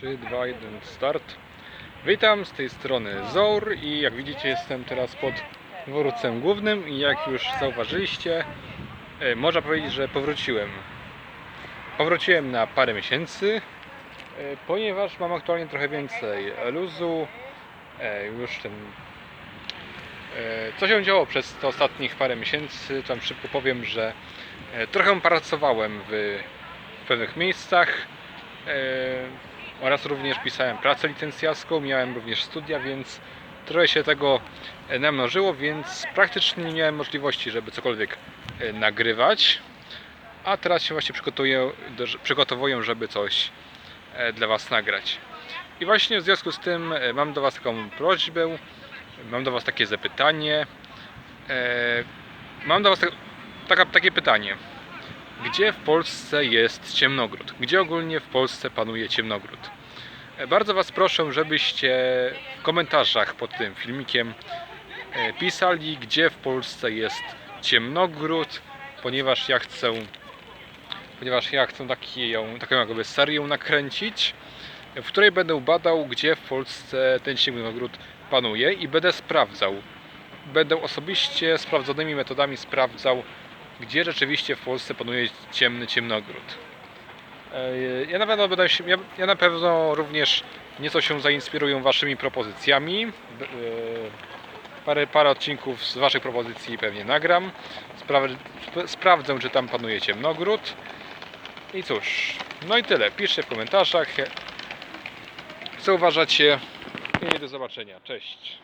3, 2, 1, start. Witam z tej strony Zour i jak widzicie jestem teraz pod dworcem głównym i jak już zauważyliście, e, można powiedzieć, że powróciłem. Powróciłem na parę miesięcy, e, ponieważ mam aktualnie trochę więcej luzu. E, Już ten Co się działo przez te ostatnich parę miesięcy? Tam szybko powiem, że trochę pracowałem w, pewnych miejscach oraz również pisałem pracę licencjacką, miałem również studia, więc trochę się tego e, namnożyło, więc praktycznie nie miałem możliwości, żeby cokolwiek e, nagrywać. A teraz się właśnie przygotowuję, do- przygotowuję żeby coś e, dla Was nagrać. I właśnie w związku z tym mam do Was taką prośbę, Mam do Was takie zapytanie. Mam do Was tak, taka, takie pytanie. Gdzie w Polsce jest ciemnogród? Gdzie ogólnie w Polsce panuje ciemnogród? E, bardzo Was proszę, żebyście w komentarzach pod tym filmikiem e, pisali, gdzie w Polsce jest ciemnogród, ponieważ ja chcę ponieważ ja chcę taką, taką jakby serię nakręcić, w której będę badał, gdzie w Polsce ten ciemnogród panuje i będę sprawdzał. Będę osobiście sprawdzonymi metodami sprawdzał, gdzie rzeczywiście w Polsce panuje ciemny ciemnogród. E, Ja na pewno, będę się, ja, na pewno również nieco się zainspiruję waszymi propozycjami. E, Parę, parę odcinków z waszych propozycji pewnie nagram. Spraw- sp- sprawdzę, czy tam panuje ciemnogród. I cóż, no i tyle. Piszcie w komentarzach, co uważacie i do zobaczenia. Cześć.